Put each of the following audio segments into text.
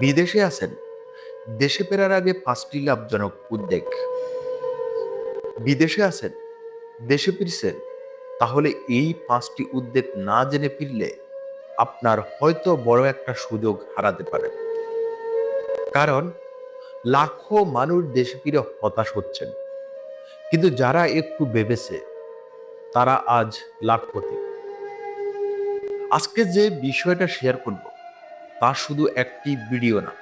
বিদেশে আছেন। দেশে ফেরার আগে পাঁচটি লাভজনক উদ্বেগ বিদেশে আছেন, দেশে ফিরছেন, তাহলে এই পাঁচটি উদ্বেগ না জেনে ফিরলে আপনার হয়তো বড় একটা সুযোগ হারাতে পারেন। কারণ, লাখো মানুষ দেশে ফিরে হতাশ হচ্ছেন। কিন্তু যারা একটু ভেবেছে, তারা আজ লাখপতি। আজকে যে বিষয়টা শেয়ার করব তা শুধু একটি ভিডিও না।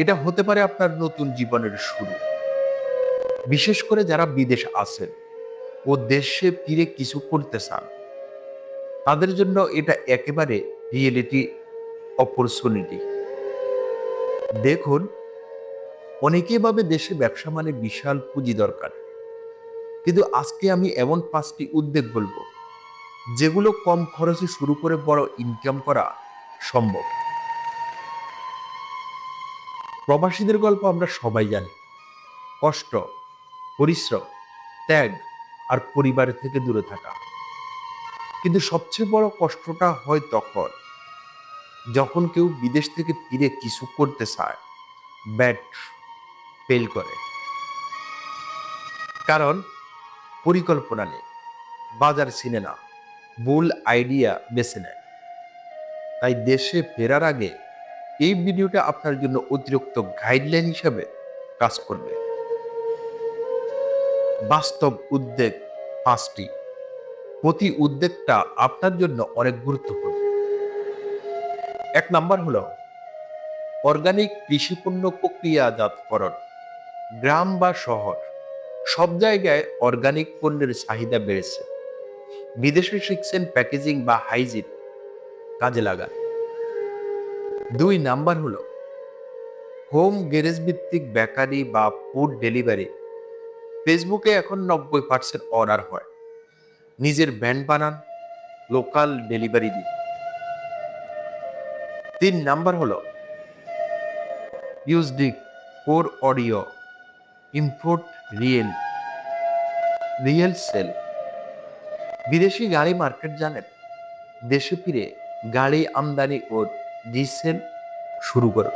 এটা হতে পারে আপনার নতুন জীবনের শুরু। বিশেষ করে যারা বিদেশ আছেন ও দেশে ফিরে কিছু করতে চান, তাদের জন্য এটা একেবারে রিয়েলিটি অপরচুনিটি দেখুন, অনেকেই ভাবে দেশে ব্যবসা মানে বিশাল পুঁজি দরকার। কিন্তু আজকে আমি এমন পাঁচটি উদ্যোগ বলব, যেগুলো কম খরচে শুরু করে বড় ইনকাম করা সম্ভব। প্রবাসীদের গল্প আমরা সবাই জানি। কষ্ট, পরিশ্রম, ত্যাগ আর পরিবারের থেকে দূরে থাকা। কিন্তু সবচেয়ে বড় কষ্টটা হয় তখন, যখন কেউ বিদেশ থেকে ফিরে কিছু করতে চায়, ব্যাট ফেল করে। কারণ, পরিকল্পনা নেই। বাজার চিনে না ভুল আইডিয়া বেছে নেয়। তাই দেশে ফেরার আগে এই ভিডিওটা আপনার জন্য অতিরিক্ত গাইডলাইন হিসাবে কাজ করবে। বাস্তব উদ্বেগ পাঁচটি। প্রতি উদ্বেগটা আপনার জন্য অনেক গুরুত্বপূর্ণ। এক নাম্বার হলো অর্গানিক কৃষিপণ্য প্রক্রিয়াজাতকরণ। গ্রাম বা শহর সব জায়গায় অর্গানিক পণ্যের চাহিদা বেড়েছে। বিদেশে শিখছেন প্যাকেজিং বা হাইজিন কাজে লাগান দুই নাম্বার হলো, হোম গ্যারেজ ভিত্তিক বেকারি বা ফুড ডেলিভারি ফেসবুকে এখন নব্বই পার্সেন্ট অর্ডার হয়। নিজের ব্যান্ড বানান, লোকাল ডেলিভারি দিন। তিন নাম্বার হলো ইউজডিক core audio import real real sale বিদেশি গাড়ি মার্কেট জানেন, দেশে ফিরে গাড়ি আমদানি ও রিসেল শুরু করো।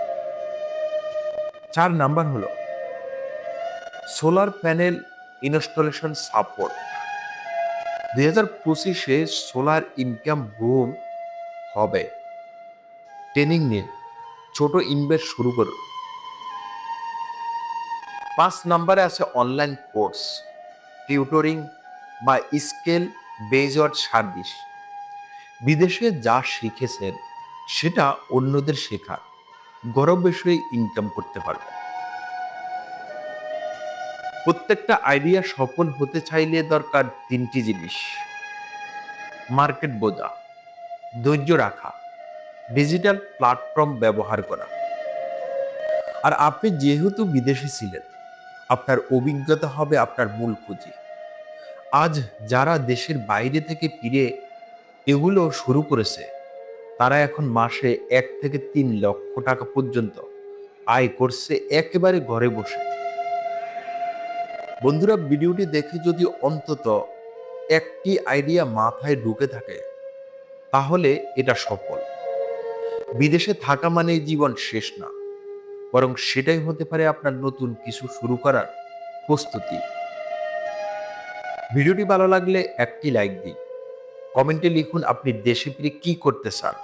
চার নাম্বার হলো, সোলার প্যানেল ইনস্টলেশন সাপোর্ট। দুই হাজার পঁচিশে সোলার ইনকাম বুম হবে। ট্রেনিং নিন ছোট ইনভেস্ট শুরু করুন পাঁচ নাম্বারে আছে অনলাইন কোর্স, টিউটরিং বা স্কেল বেজড সার্ভিস। বিদেশে যা শিখেছেন, সেটা অন্যদের শেখার। গরম বিষয়ে ইনকাম করতে পারবেন। প্রত্যেকটা আইডিয়া সফল হতে চাইলে দরকার তিনটি জিনিস। মার্কেট বোঝা, ধৈর্য রাখা ডিজিটাল প্ল্যাটফর্ম ব্যবহার করা। আর আপনি যেহেতু বিদেশে ছিলেন, আপনার অভিজ্ঞতা হবে আপনার মূল পুঁজি। আজ যারা দেশের বাইরে থেকে ফিরে এগুলো শুরু করেছে। তারা এখন মাসে এক থেকে তিন লক্ষ টাকা পর্যন্ত আয় করছে একেবারে ঘরে বসে। বন্ধুরা, ভিডিওটি দেখে যদি অন্তত একটি আইডিয়া মাথায় ঢুকে থাকে, তাহলে এটা সফল। বিদেশে থাকা মানে জীবন শেষ না, বরং সেটাই হতে পারে আপনার নতুন কিছু শুরু করার প্রস্তুতি। ভিডিওটি ভালো লাগলে একটি লাইক দিন। কমেন্টে লিখুন আপনি দেশে ফিরে কি করতে চান।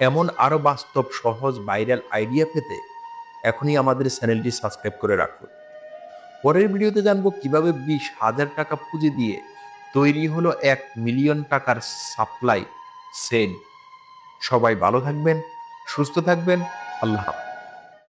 এমন আরও বাস্তব, সহজ, ভাইরাল আইডিয়া পেতে এখনই আমাদের চ্যানেলটি সাবস্ক্রাইব করে রাখুন। পরের ভিডিওতে জানব কীভাবে বিশ হাজার টাকা পুঁজি দিয়ে তৈরি হলো এক মিলিয়ন টাকার সাপ্লাই সেল সবাই ভালো থাকবেন, সুস্থ থাকবেন, আল্লাহ হাফেজ।